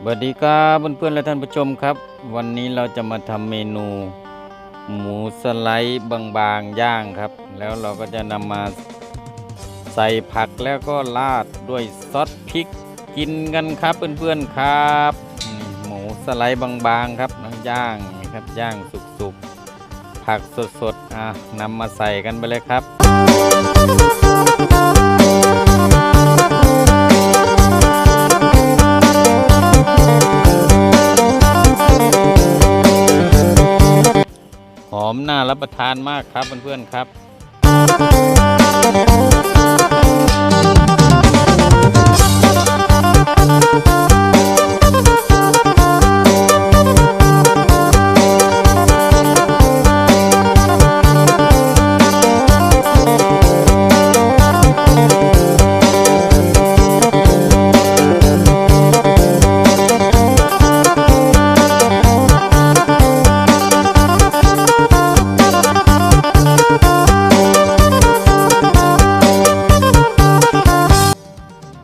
สวัสดีครับเพื่อนๆและท่านผู้ชมครับ วันนี้เราจะมาทำเมนู หมูสไลด์บางๆย่างครับ แล้วเราก็จะนำมาใส่ผักแล้วก็ราดด้วยซอสพริกกินกันครับเพื่อนๆครับ หมูสไลด์บางๆครับนะย่างนี่ครับย่างสุกๆผักสดๆอะนำมาใส่กันไปเลยครับ อมน่ารับประทานมากครับเพื่อนๆครับ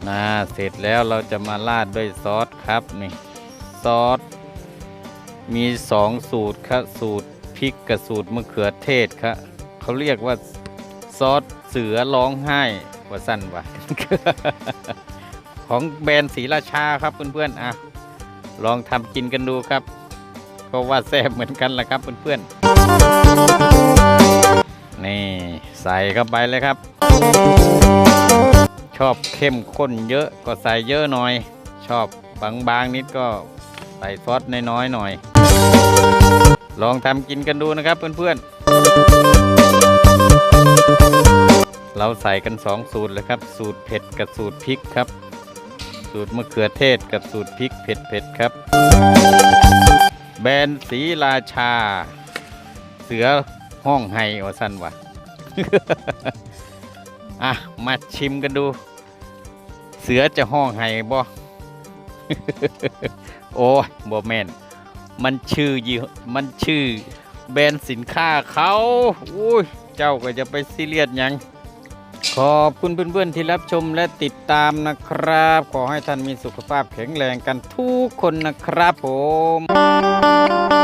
น่าเสร็จแล้วเราจะมาราดด้วยซอสครับนี่ซอสมีสองสูตรครับสูตรพริกกับสูตรมะเขือเทศครับเขาเรียกว่าซอสเสือร้องไห้ว่าสั้นว่ะของแบรนด์ศรีราชาครับเพื่อนๆอะลองทำกินกันดูครับก็ว่าแซ่บเหมือนกันแหละครับเพื่อนๆนี่ใส่เข้าไปเลยครับ ชอบเข้มข้นเยอะก็ใส่เยอะหน่อย ชอบบางๆนิดก็ใส่ซอสน้อยๆหน่อย ลองทำกินกันดูนะครับเพื่อนๆ เราใส่กันสองสูตรเลยครับ สูตรเผ็ดกับสูตรพริกครับ สูตรมะเขือเทศกับสูตรพริกเผ็ดๆครับ แบรนด์สีราชา เสือห้องไห้อสันวะ อะ มาชิมกันดู เสือจะห้องไห้บ่โอ้ยบ่แม่น มันชื่อยี่มันชื่อแบรนด์สินค้าเขาอุ้ยเจ้าก็จะไปซีเรียสยัง ขอบคุณเพื่อนๆที่รับชมและติดตามนะครับ ขอให้ท่านมีสุขภาพแข็งแรงกันทุกคนนะครับผม